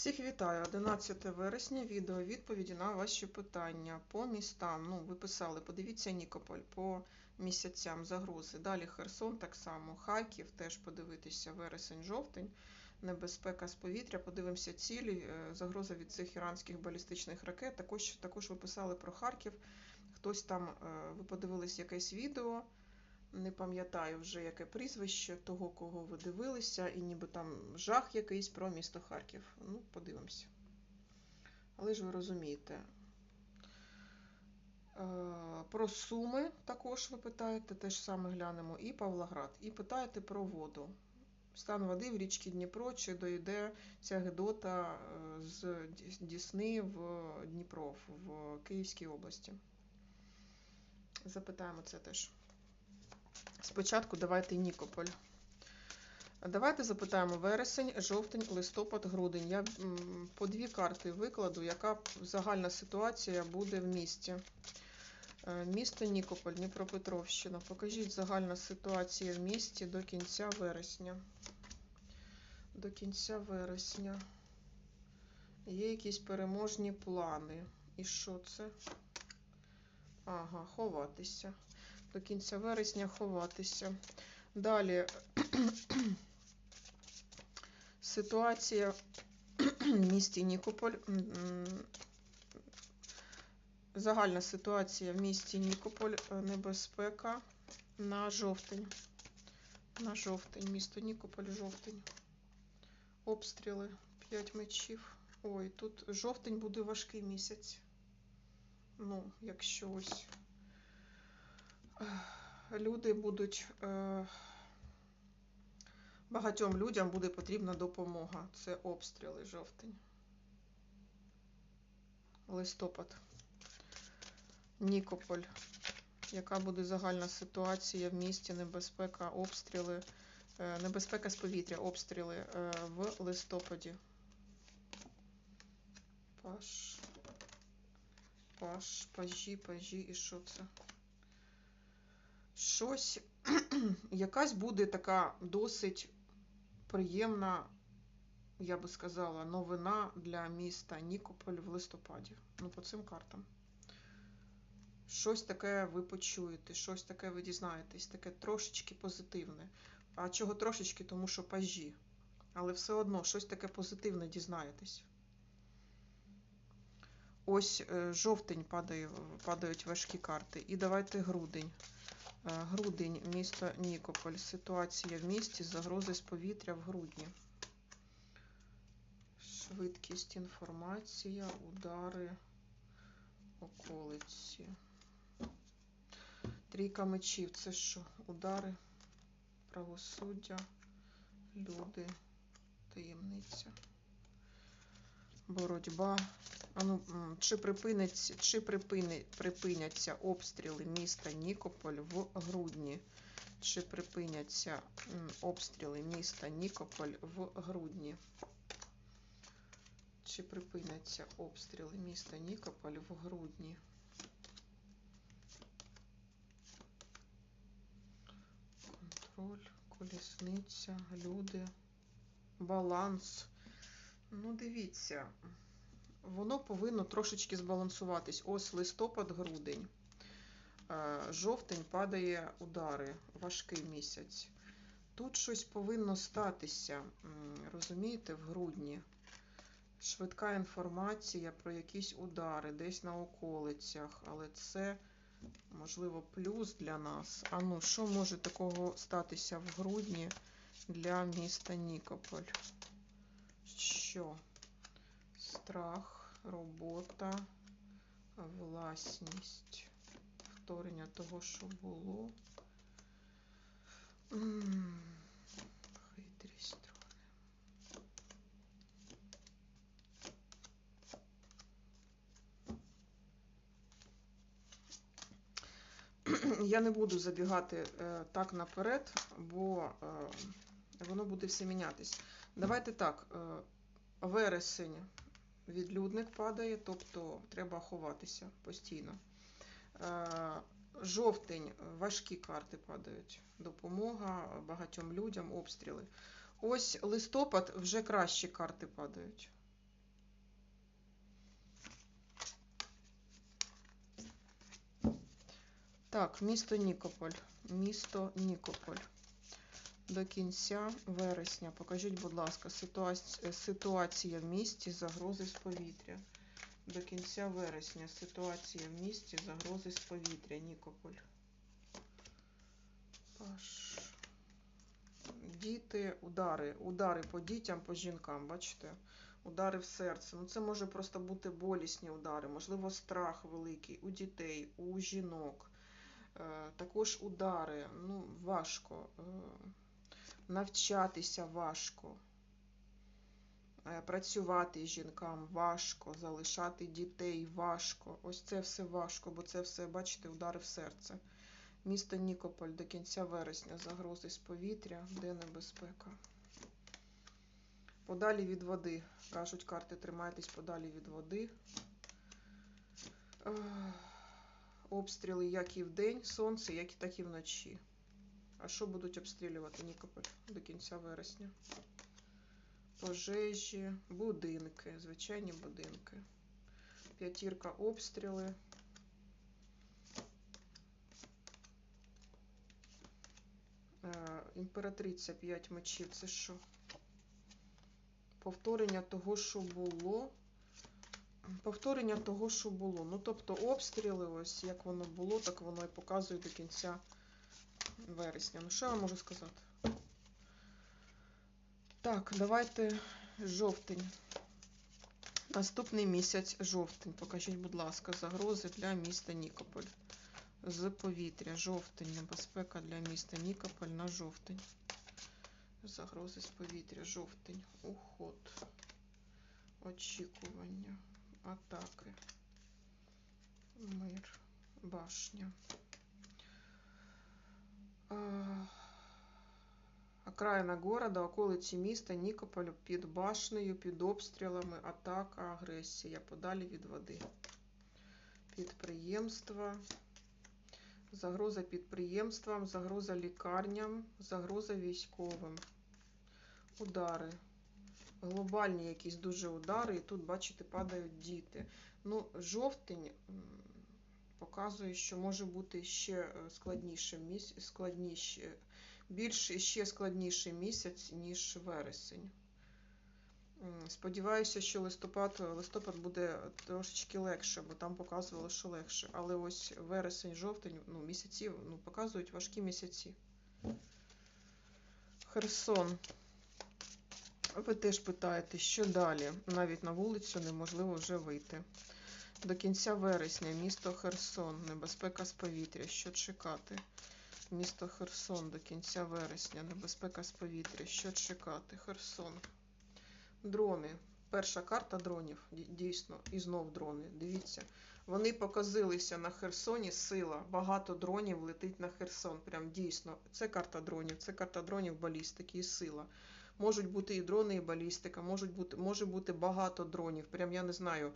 Всіх вітаю. 11 вересня. Відео відповіді на ваші питання по містам. Ну, ви писали, подивіться Нікополь по місяцям загрози. Далі Херсон так само, Харків теж подивитися вересень, жовтень, небезпека з повітря. Подивимося цілі, е, загроза від цих іранських балістичних ракет. Також, також ви писали про Харків. Хтось там, е, ви подивились якесь відео. Не пам'ятаю вже яке прізвище того, кого ви дивилися, і ніби там жах якийсь про місто Харків. Ну, подивимося. Але ж ви розумієте. Е, Про Суми також ви питаєте, теж саме глянемо, і Павлоград. І питаєте про воду. Стан води в річці Дніпро, чи дойде ця Гедота е, з Дісни в Дніпро, в Київській області. Запитаємо це теж. Спочатку давайте Нікополь. Давайте запитаємо вересень, жовтень, листопад, грудень. Я по дві карти викладу, яка загальна ситуація буде в місті. Е, Місто Нікополь, Дніпропетровщина. Покажіть загальна ситуація в місті до кінця вересня. До кінця вересня. Є якісь переможні плани. І що це? Ага, ховатися до кінця вересня ховатися. Далі ситуація в місті Нікополь. Загальна ситуація в місті Нікополь, е, небезпека на жовтень. На жовтень, місто Нікополь, жовтень. Обстріли, 5 мечів. Ой, тут жовтень буде важкий місяць. Ну, якщо ось люди будуть. Е, багатьом людям буде потрібна допомога. Це обстріли жовтень. Листопад. Нікополь. Яка буде загальна ситуація в місті? Небезпека, обстріли, е, небезпека з повітря, обстріли е, в листопаді. Паш. Паш, пажі, пажі і що це? Щось, якась буде така досить приємна, я би сказала, новина для міста Нікополь в листопаді. Ну, по цим картам. Щось таке ви почуєте, щось таке ви дізнаєтесь, таке трошечки позитивне. А чого трошечки, тому що пажі. Але все одно щось таке позитивне дізнаєтесь. Ось е, жовтень падає, падають важкі карти. І давайте грудень. Е, Грудень, місто Нікополь. Ситуація в місті, загрози з повітря в грудні. Швидкість, інформація, удари, околиці. Трійка мечів. Це що? Удари, правосуддя, люди, таємниця, боротьба. А ну, чи припиниться, чи припини, припиняться обстріли міста Нікополь в грудні? Чи припиняться обстріли міста Нікополь в грудні? Чи припиняться обстріли міста Нікополь в грудні? Контроль, колісниця, люди, баланс. Ну, дивіться воно повинно трошечки збалансуватись. Ось листопад, грудень. Е, Жовтень падає удари, важкий місяць. Тут щось повинно статися, розумієте, в грудні. Швидка інформація про якісь удари десь на околицях, але це, можливо, плюс для нас. А ну, що може такого статися в грудні для міста Нікополь? Що? Страх, робота, власність, повторення того, що було. Хитрість трохи. Я не буду забігати е, так наперед, бо е, воно буде все мінятись. Давайте так, е, вересень відлюдник падає, тобто треба ховатися постійно. Е, жовтень важкі карти падають. Допомога багатьом людям, обстріли. Ось листопад вже кращі карти падають. Так, місто Нікополь. Місто Нікополь. До кінця вересня. Покажіть, будь ласка, ситуація, ситуація в місті, загрози з повітря. До кінця вересня. Ситуація в місті, загрози з повітря. Нікополь. Паш. Діти, удари. Удари по дітям, по жінкам, бачите? Удари в серце. Ну, це може просто бути болісні удари, можливо, страх великий у дітей, у жінок. Е, Також удари, ну, важко. Навчатися важко. Е, Працювати жінкам важко, залишати дітей важко. Ось це все важко, бо це все, бачите, удари в серце. Місто Нікополь до кінця вересня загрози з повітря, де небезпека. Подалі від води. Кажуть карти, тримайтесь подалі від води. Обстріли як і вдень, сонце, як і так і вночі. А що будуть обстрілювати Нікополь до кінця вересня? Пожежі, будинки, звичайні будинки. П'ятірка обстріли. Е, Імператриця 5 мечів. Це що? Повторення того, що було. Повторення того, що було. Ну, тобто обстріли, ось як воно було, так воно і показує до кінця вересня. Ну, що я можу сказати? Так, давайте жовтень. Наступний місяць жовтень. Покажіть, будь ласка, загрози для міста Нікополь. З повітря. Жовтень. Небезпека для міста Нікополь на жовтень. Загрози з повітря. Жовтень. Уход. Очікування. Атаки. Мир. Башня. Окраїна города, околиці міста, Нікополю під башнею, під обстрілами, атака, агресія, подалі від води. Підприємства, загроза підприємствам, загроза лікарням, загроза військовим. Удари. Глобальні якісь дуже удари, і тут, бачите, падають діти. Ну, жовтень показує, що може бути ще е, складніше місяць, складніше, більш ще складніший місяць, ніж вересень. Сподіваюся, що листопад, листопад буде трошечки легше, бо там показувало, що легше. Але ось вересень, жовтень, ну, місяці ну, показують важкі місяці. Херсон. Ви теж питаєте, що далі? Навіть на вулицю неможливо вже вийти. До кінця вересня місто Херсон, небезпека з повітря. Що чекати? Місто Херсон до кінця вересня, небезпека з повітря. Що чекати? Херсон. Дрони. Перша карта дронів, дійсно, і знов дрони. Дивіться, вони показилися на Херсоні. Сила. Багато дронів летить на Херсон. Прям дійсно. Це карта дронів, це карта дронів балістики і сила. Можуть бути і дрони, і балістика, можуть бути, може бути багато дронів. Прям я не знаю.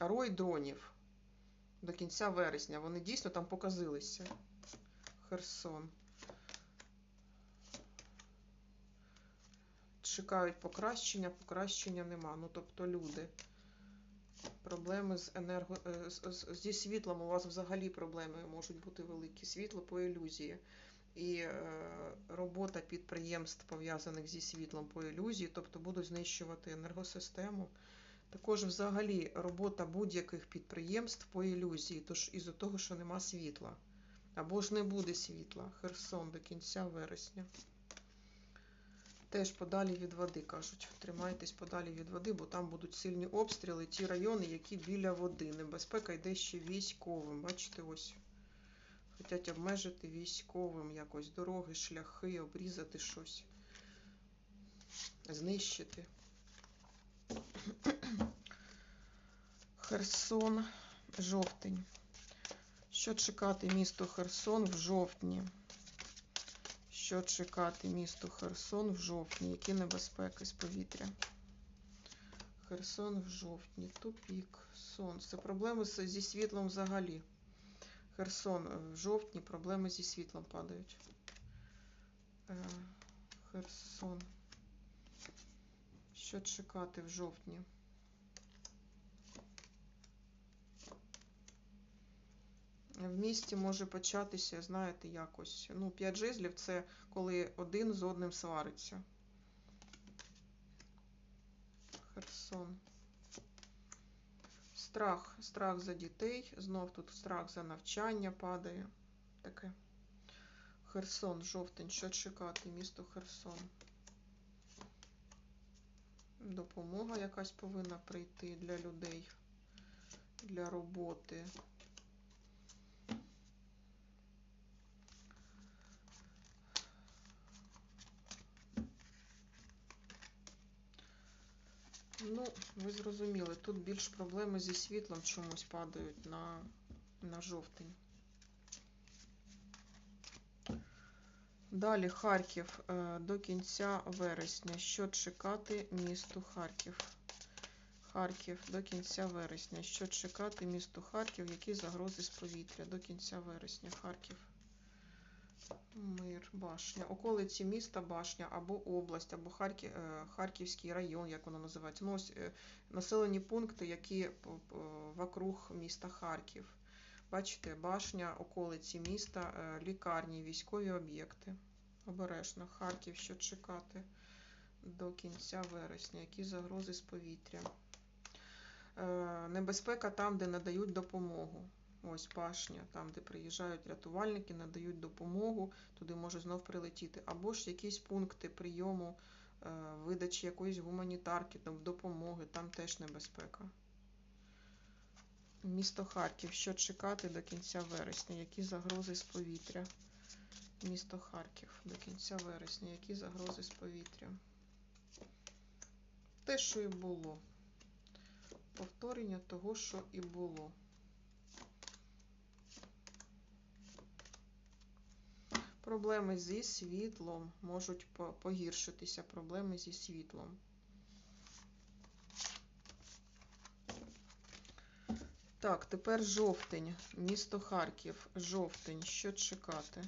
Рой дронів до кінця вересня. Вони дійсно там показилися. Херсон. Чекають покращення, покращення нема. Ну, тобто люди. Проблеми з енерго... е, зі світлом. У вас взагалі проблеми можуть бути великі. Світло по ілюзії. І е, робота підприємств, пов'язаних зі світлом по ілюзії, тобто будуть знищувати енергосистему. Також взагалі робота будь-яких підприємств по ілюзії, тож із-за того, що нема світла. Або ж не буде світла. Херсон до кінця вересня. Теж подалі від води, кажуть. Тримайтесь подалі від води, бо там будуть сильні обстріли. Ті райони, які біля води. Небезпека йде ще військовим. Бачите, ось. Хотять обмежити військовим якось дороги, шляхи, обрізати щось. Знищити. Херсон, жовтень. Що чекати місто Херсон в жовтні? Що чекати місто Херсон в жовтні? Які небезпеки з повітря? Херсон в жовтні. Тупік, сонце. Проблеми зі світлом взагалі. Херсон е, в жовтні проблеми зі світлом падають. Е, Херсон. Що чекати в жовтні? в місті може початися, знаєте, якось. Ну, п'ять жезлів це коли один з одним свариться. Херсон. Страх, страх за дітей. Знов тут страх за навчання падає. Таке. Херсон, жовтень. Що чекати? Місто Херсон. Допомога якась повинна прийти для людей, для роботи. Ну, ви зрозуміли, тут більш проблеми зі світлом чомусь падають на, на жовтень. Далі Харків е, до кінця вересня. Що чекати місту Харків? Харків до кінця вересня. Що чекати місту Харків? Які загрози з повітря до кінця вересня? Харків. Мир, башня. Околиці міста Башня або область, або Харків, е, Харківський район, як воно називається. Ну, ось, е, населені пункти, які вокруг міста Харків. Бачите, башня, околиці міста, е, лікарні, військові об'єкти. Обережно. Харків, що чекати до кінця вересня. Які загрози з повітря? Е, Небезпека там, де надають допомогу. Ось башня, там, де приїжджають рятувальники, надають допомогу, туди може знов прилетіти. Або ж якісь пункти прийому, е, видачі якоїсь гуманітарки, допомоги, там теж небезпека. Місто Харків. Що чекати до кінця вересня? Які загрози з повітря? Місто Харків до кінця вересня. Які загрози з повітря? Те, що і було. Повторення того, що і було. Проблеми зі світлом можуть погіршитися. Проблеми зі світлом. Так, тепер жовтень, місто Харків, жовтень, що чекати?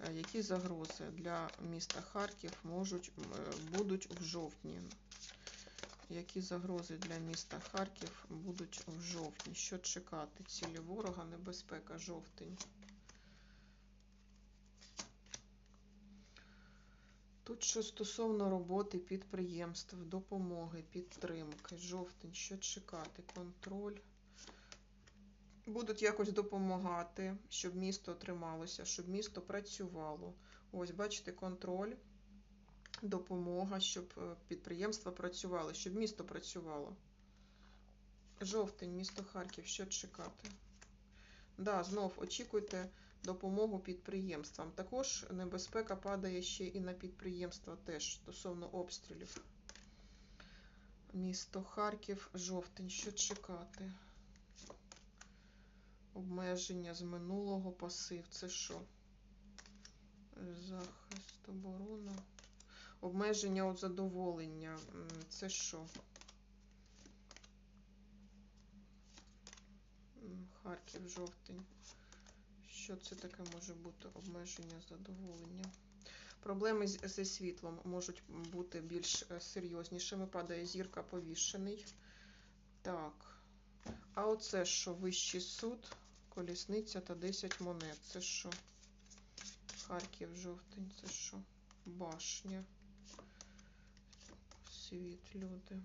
Е, Які загрози для міста Харків можуть, е, будуть в жовтні? Які загрози для міста Харків будуть в жовтні? Що чекати? Цілі ворога, небезпека, жовтень. Тут що стосовно роботи підприємств, допомоги, підтримки, жовтень, що чекати? Контроль будуть якось допомагати, щоб місто трималося, щоб місто працювало. Ось, бачите, контроль, допомога, щоб е, підприємства працювали, щоб місто працювало. Жовтень, місто Харків, що чекати? Да, знов очікуйте допомогу підприємствам. Також небезпека падає ще і на підприємства теж стосовно обстрілів. Місто Харків, жовтень, що чекати? Обмеження з минулого пасив. Це що? Захист, оборона. Обмеження від задоволення. Це що? Харків, жовтень. Що це таке може бути? Обмеження задоволення. Проблеми зі світлом можуть бути більш е, серйознішими. Падає зірка повішений. Так. А оце що? Вищий суд, колісниця та 10 монет. Це що? Харків, жовтень, це що? Башня. Світ, люди.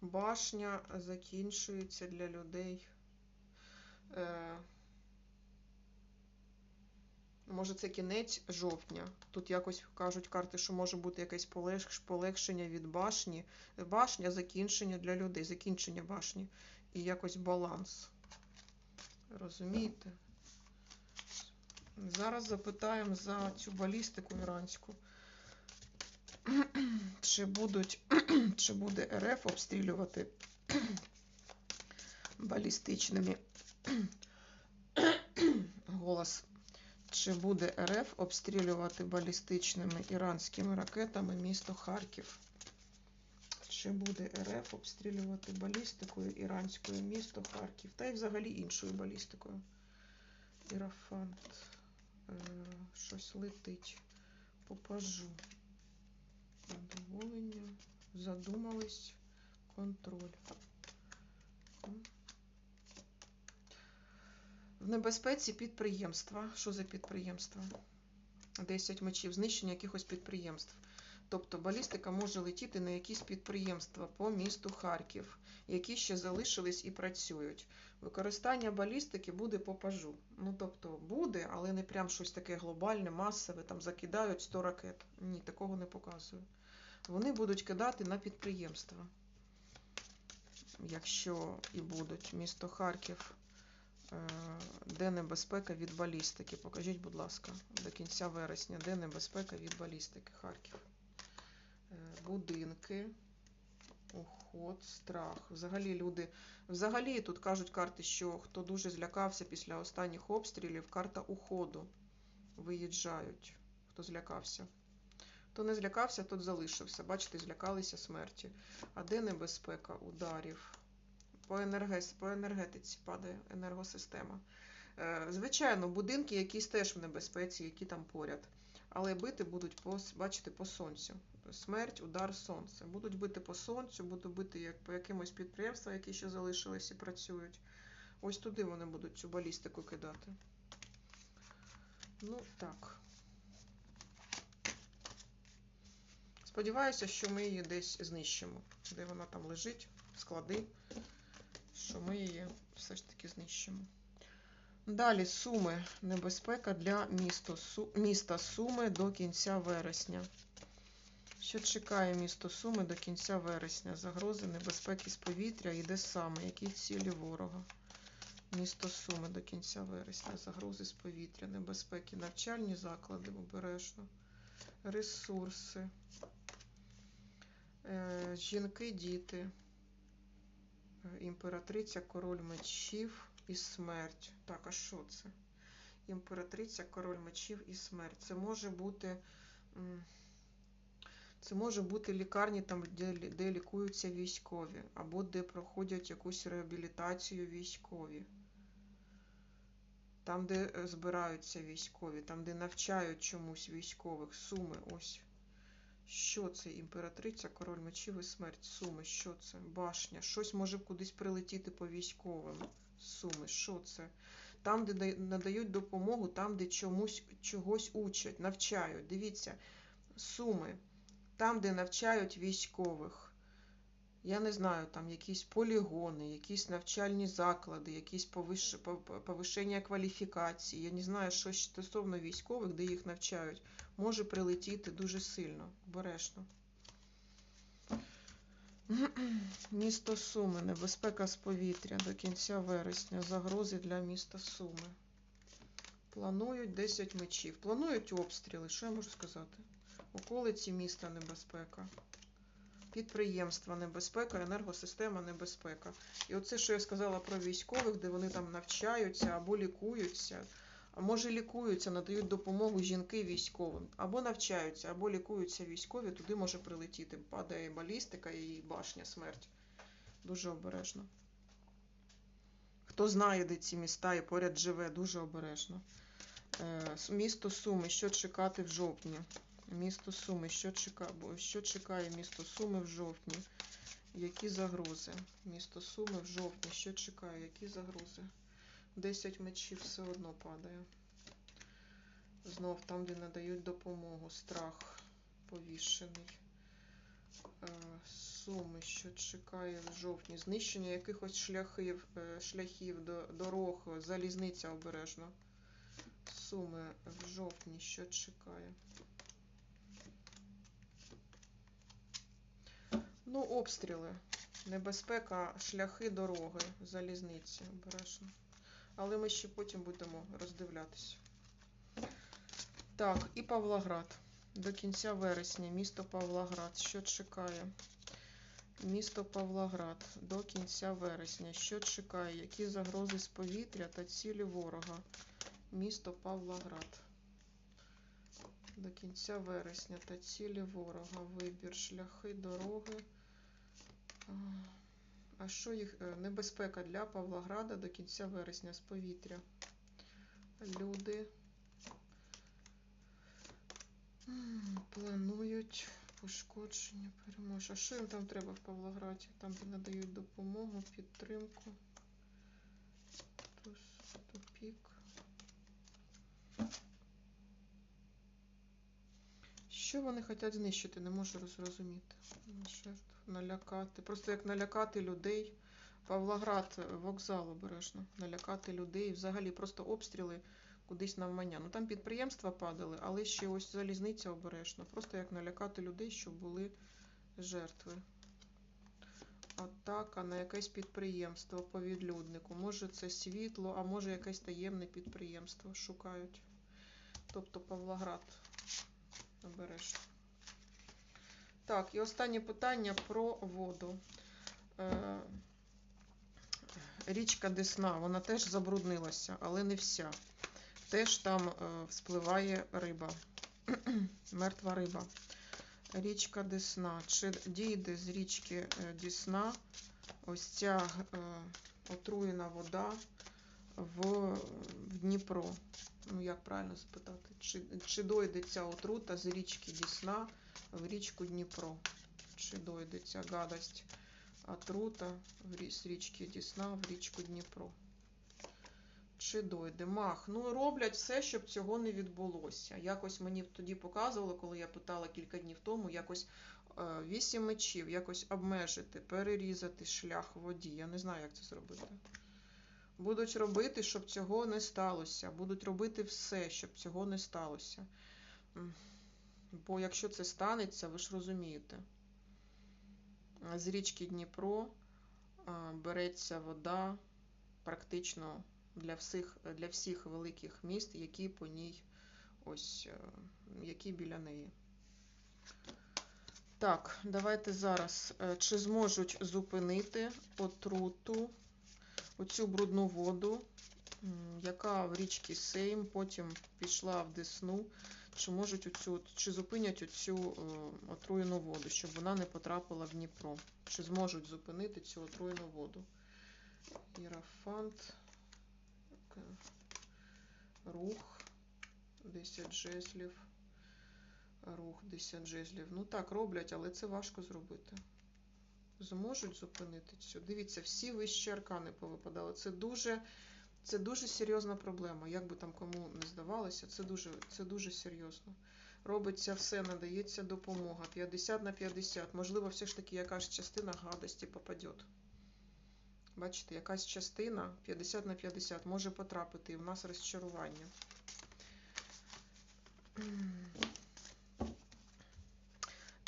Башня закінчується для людей. Е, може, це кінець жовтня. Тут якось кажуть карти, що може бути якесь полегшення від башні. Башня закінчення для людей, закінчення башні. І якось баланс. Розумієте? Зараз запитаємо за цю балістику іранську. Чи будуть, чи буде РФ обстрілювати балістичними голос. Чи буде РФ обстрілювати балістичними іранськими ракетами місто Харків? Чи буде РФ обстрілювати балістикою іранською місто Харків? Та й взагалі іншою балістикою. Ірафант. Е, щось летить. Попажу. Задоволення. Задумались. Контроль. В небезпеці підприємства. Що за підприємства? 10 мечів, знищення якихось підприємств. Тобто балістика може летіти на якісь підприємства по місту Харків, які ще залишились і працюють. Використання балістики буде по пажу. Ну, тобто буде, але не прям щось таке глобальне, масове, там закидають 100 ракет. Ні, такого не показую. Вони будуть кидати на підприємства. Якщо і будуть місто Харків, е, де небезпека від балістики. Покажіть, будь ласка, до кінця вересня, де небезпека від балістики Харків. Е, Будинки, уход, страх. Взагалі люди. Взагалі тут кажуть карти, що хто дуже злякався після останніх обстрілів, карта уходу. Виїжджають. Хто злякався. Хто не злякався, тот залишився. Бачите, злякалися смерті. А де небезпека ударів? По, по енергетиці падає енергосистема. Е, Звичайно, будинки якісь теж в небезпеці, які там поряд. Але бити будуть по, бачите, по сонцю. Смерть, удар, сонце. Будуть бити по сонцю, будуть бити як по якимось підприємствам, які ще залишились і працюють. Ось туди вони будуть цю балістику кидати. Ну, так. Сподіваюся, що ми її десь знищимо. Де вона там лежить, склади, що ми її все ж таки знищимо. Далі Суми. Небезпека для міста Суми до кінця вересня. Що чекає місто Суми до кінця вересня? Загрози небезпеки з повітря і де саме? Які цілі ворога? Місто Суми до кінця вересня. Загрози з повітря, небезпеки, навчальні заклади обережно, ресурси, е, жінки, діти, е, імператриця, король мечів і смерть. Так, а що це? Імператриця, король мечів і смерть. Це може бути. Це може бути лікарні, там, де, де лікуються військові, або де проходять якусь реабілітацію військові. Там, де е, збираються військові, там, де навчають чомусь військових. Суми, ось. Що це? Імператриця, король мечів і смерть. Суми, що це? Башня. Щось може кудись прилетіти по військовим. Суми, що це? Там, де надають допомогу, там, де чомусь чогось учать, навчають. Дивіться, суми, там, де навчають військових. Я не знаю, там якісь полігони, якісь навчальні заклади, якісь повиш... повишення кваліфікації. Я не знаю, що стосовно військових, де їх навчають, може прилетіти дуже сильно, обережно. Місто Суми, небезпека з повітря до кінця вересня, загрози для міста Суми. Планують 10 мечів. Планують обстріли, що я можу сказати? Околиці міста небезпека. Підприємства небезпека, енергосистема небезпека. І оце, що я сказала про військових, де вони там навчаються або лікуються, а може лікуються, надають допомогу жінки військовим, або навчаються, або лікуються військові, туди може прилетіти. Падає балістика і башня смерть. Дуже обережно. Хто знає, де ці міста і поряд живе, дуже обережно. Е, Місто Суми, що чекати в жовтні? Місто Суми, що чекає, що чекає місто Суми в жовтні? Які загрози? Місто Суми в жовтні, що чекає? Які загрози? 10 мечів все одно падає. Знов там, де надають допомогу, страх повішений. Е, Суми, що чекає в жовтні? Знищення якихось шляхів, е, шляхів до- дорог, залізниця обережно. Суми в жовтні, що чекає? Ну, обстріли, небезпека, шляхи, дороги, залізниці, обережно. Але ми ще потім будемо роздивлятися. Так, і Павлоград. До кінця вересня місто Павлоград. Що чекає? Місто Павлоград до кінця вересня. Що чекає? Які загрози з повітря та цілі ворога? Місто Павлоград. До кінця вересня та цілі ворога. Вибір, шляхи, дороги. А, що їх? е, Небезпека для Павлограда до кінця вересня з повітря. Люди планують пошкодження, перемож. А що їм там треба в Павлограді? Там надають допомогу, підтримку. Туз, тут пік. Що вони хочуть знищити, не можу зрозуміти. Налякати. Просто як налякати людей. Павлоград, е, вокзал обережно. Налякати людей. Взагалі просто обстріли кудись навмання. Ну там підприємства падали, але ще ось залізниця обережно. Просто як налякати людей, щоб були жертви. Атака на якесь підприємство по відлюднику. Може це світло, а може якесь таємне підприємство шукають. Тобто Павлоград обережно. Так, і останнє питання про воду. Е, Річка Десна, вона теж забруднилася, але не вся. Теж там е, вспливає риба, мертва риба. Річка Десна. Чи дійде з річки е, Десна ось ця отруєна вода в Дніпро? Ну, як правильно спитати? Чи, чи дойде ця отрута з річки Десна в річку Дніпро? Чи дойде ця гадость отрута з річки Десна в річку Дніпро? Чи дойде? Мах. Ну, роблять все, щоб цього не відбулося. Якось мені тоді показували, коли я питала кілька днів тому, якось е, вісім мечів, якось обмежити, перерізати шлях воді. Я не знаю, як це зробити. Будуть робити, щоб цього не сталося. Будуть робити все, щоб цього не сталося. Бо якщо це станеться, ви ж розумієте, з річки Дніпро береться вода практично для всіх, для всіх великих міст, які по ній ось, е, які біля неї. Так, давайте зараз. Е, Чи зможуть зупинити отруту, оцю брудну воду, яка в річці Сейм потім пішла в Десну? Чи можуть оцю, чи зупинять оцю е, отруєну воду, щоб вона не потрапила в Дніпро? Чи зможуть зупинити цю отруєну воду? Ірафант. Рух. 10 жезлів. Рух 10 жезлів. Ну так, роблять, але це важко зробити. Зможуть зупинити цю. Дивіться, всі вищі аркани повипадали. Це дуже, це дуже серйозна проблема. Як би там кому не здавалося, це дуже, це дуже серйозно. Робиться все, надається допомога. 50 на 50. Можливо, все ж таки якась частина гадості попаде. Бачите, якась частина 50 на 50 може потрапити і в нас розчарування.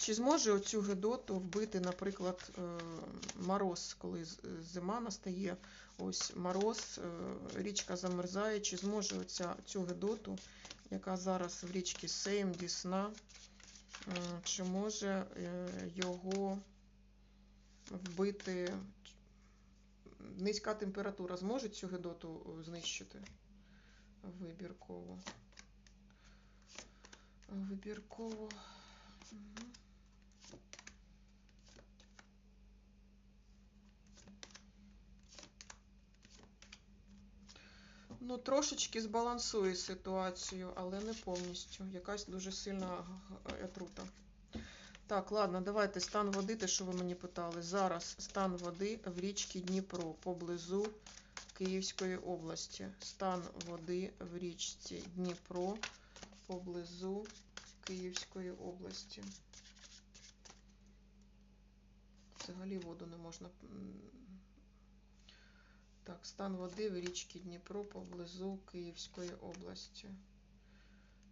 Чи зможе оцю Гедоту вбити, наприклад, е, мороз, коли зима настає, ось мороз, е, річка замерзає, чи зможе оця, цю Гедоту, яка зараз в річці Сейм, Дісна, е, чи може його вбити низька температура зможе цю Гедоту знищити вибірково? Вибірково. Мгм. Ну, трошечки збалансує ситуацію, але не повністю. Якась дуже сильна г- отрута. Так, ладно, давайте стан води, те, що ви мені питали. Зараз стан води в річці Дніпро поблизу Київської області. Стан води в річці Дніпро поблизу Київської області. Взагалі воду не можна. Так, стан води в річці Дніпро поблизу Київської області.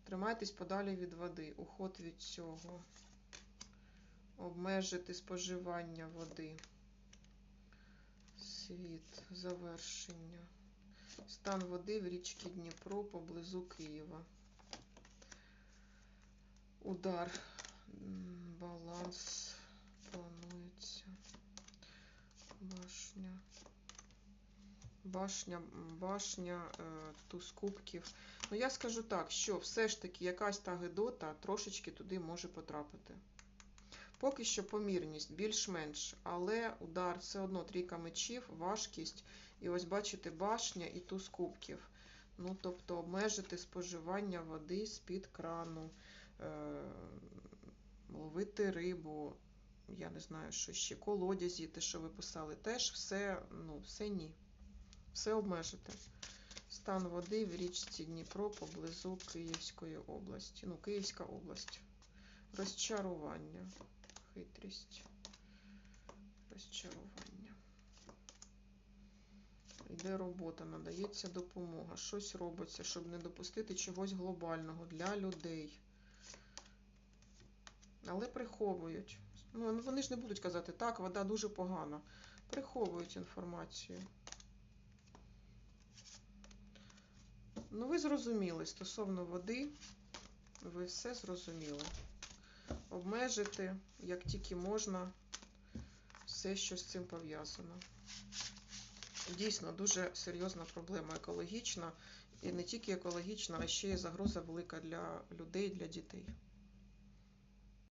Тримайтесь подалі від води. Уход від цього. Обмежити споживання води. Світ. Завершення. Стан води в річці Дніпро поблизу Києва. Удар. Баланс. Планується. Башня. Башня, башня, е, туз кубків. Ну, я скажу так, що все ж таки якась та гедота трошечки туди може потрапити. Поки що помірність, більш-менш, але удар все одно трійка мечів, важкість. І ось бачите, башня і туз кубків. Ну, тобто обмежити споживання води з-під крану, е, ловити рибу, я не знаю, що ще, колодязі, те, що ви писали, теж все, ну, все ні. Все обмежити. Стан води в річці Дніпро поблизу Київської області. Ну, Київська область. Розчарування. Хитрість. Розчарування. Йде робота, надається допомога. Щось робиться, щоб не допустити чогось глобального для людей. Але приховують. Ну, вони ж не будуть казати, так, вода дуже погана. Приховують інформацію. Ну, ви зрозуміли стосовно води, ви все зрозуміли. Обмежити, як тільки можна, все, що з цим пов'язано. Дійсно, дуже серйозна проблема екологічна. І не тільки екологічна, а ще й загроза велика для людей, для дітей.